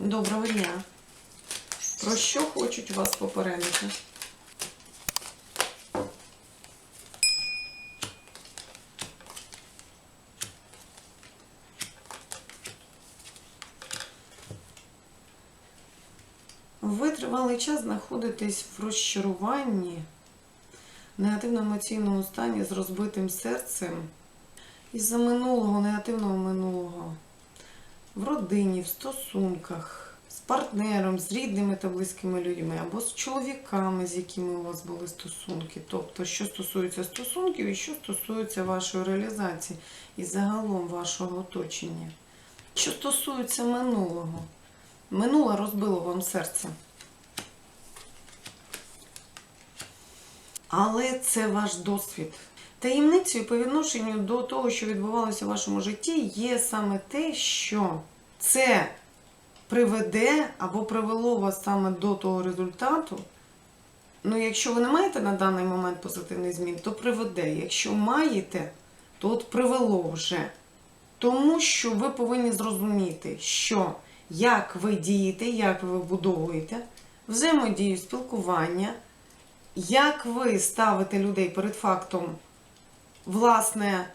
Доброго дня. Про що хочуть вас попередити? Ви тривалий час знаходитесь в розчаруванні, негативно-емоційному стані з розбитим серцем із-за минулого, негативного минулого в родині, в стосунках, з партнером, з рідними та близькими людьми, або з чоловіками, з якими у вас були стосунки. Тобто, що стосується стосунків і що стосується вашої реалізації і загалом вашого оточення. Що стосується минулого, минуле розбило вам серце. Але це ваш досвід. Таємницею по відношенню до того, що відбувалося в вашому житті, є саме те, що це приведе або привело вас саме до того результату. Ну, якщо ви не маєте на даний момент позитивних змін, то приведе. Якщо маєте, то от привело вже. Тому що ви повинні зрозуміти, що як ви дієте, як ви вбудовуєте взаємодію, спілкування, як ви ставите людей перед фактом власне,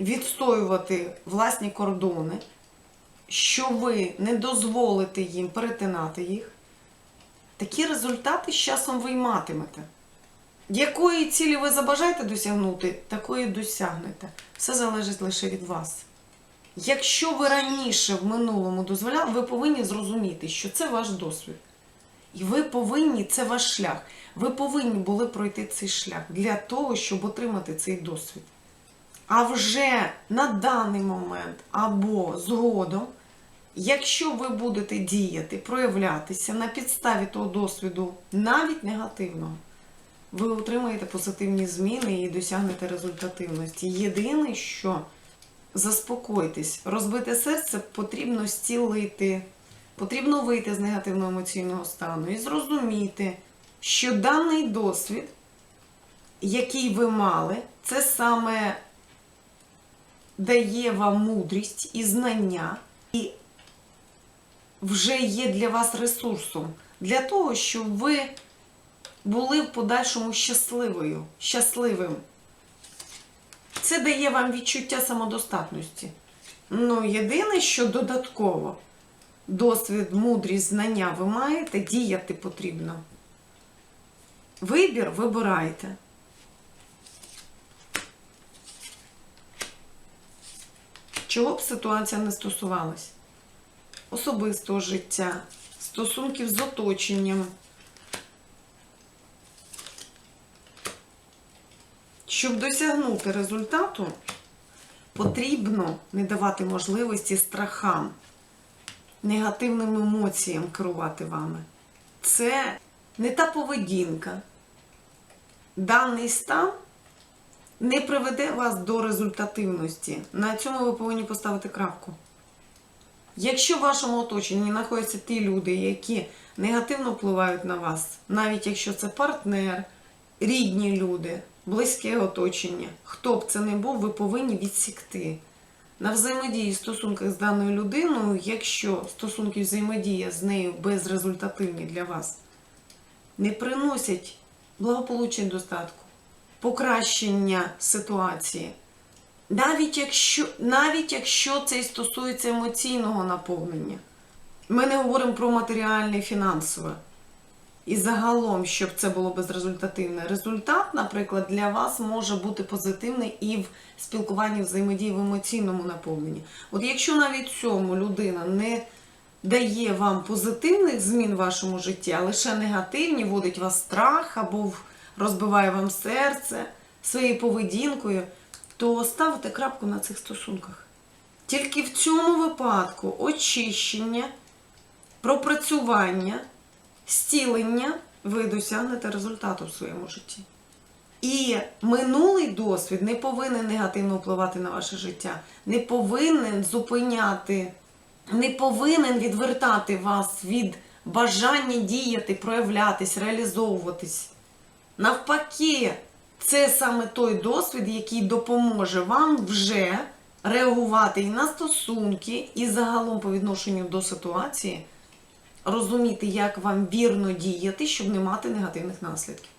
відстоювати власні кордони, що ви не дозволите їм перетинати їх, такі результати з часом ви й матимете. Якої цілі ви забажаєте досягнути, такої досягнете. Все залежить лише від вас. Якщо ви раніше в минулому дозволяли, ви повинні зрозуміти, що це ваш досвід. І ви повинні, це ваш шлях. Ви повинні були пройти цей шлях для того, щоб отримати цей досвід. А вже на даний момент або згодом, якщо ви будете діяти, проявлятися на підставі того досвіду, навіть негативного, ви отримаєте позитивні зміни і досягнете результативності. Єдине, що заспокойтесь, розбите серце потрібно зцілити. Потрібно вийти з негативного емоційного стану і зрозуміти, що даний досвід, який ви мали, це саме дає вам мудрість і знання, і вже є для вас ресурсом для того, щоб ви були в подальшому щасливою, щасливим. Це дає вам відчуття самодостатності. Ну, єдине, що додатково досвід, мудрість, знання ви маєте, діяти потрібно. Вибір вибирайте. Чого б ситуація не стосувалась? Особистого життя, стосунків з оточенням. Щоб досягнути результату, потрібно не давати можливості страхам негативним емоціям керувати вами. Це не та поведінка. Даний стан не приведе вас до результативності. На цьому ви повинні поставити крапку. Якщо в вашому оточенні знаходяться ті люди, які негативно впливають на вас, навіть якщо це партнер, рідні люди, близьке оточення, хто б це не був, ви повинні відсікти на взаємодії стосунках з даною людиною, якщо стосунки взаємодія з нею безрезультативні для вас, не приносять благополуччя достатку, покращення ситуації, навіть якщо, навіть якщо це і стосується емоційного наповнення, ми не говоримо про матеріальне і фінансове. І загалом, щоб це було безрезультативне. Результат, наприклад, для вас може бути позитивний і в спілкуванні взаємодії в емоційному наповненні. От якщо навіть цьому людина не дає вам позитивних змін в вашому житті, а лише негативні, вводить вас страх або розбиває вам серце своєю поведінкою, то ставте крапку на цих стосунках. Тільки в цьому випадку очищення, пропрацювання зцілення ви досягнете результату в своєму житті. І минулий досвід не повинен негативно впливати на ваше життя, не повинен зупиняти, не повинен відвертати вас від бажання діяти, проявлятись, реалізовуватись. Навпаки, це саме той досвід, який допоможе вам вже реагувати і на стосунки, і загалом по відношенню до ситуації розуміти, як вам вірно діяти, щоб не мати негативних наслідків.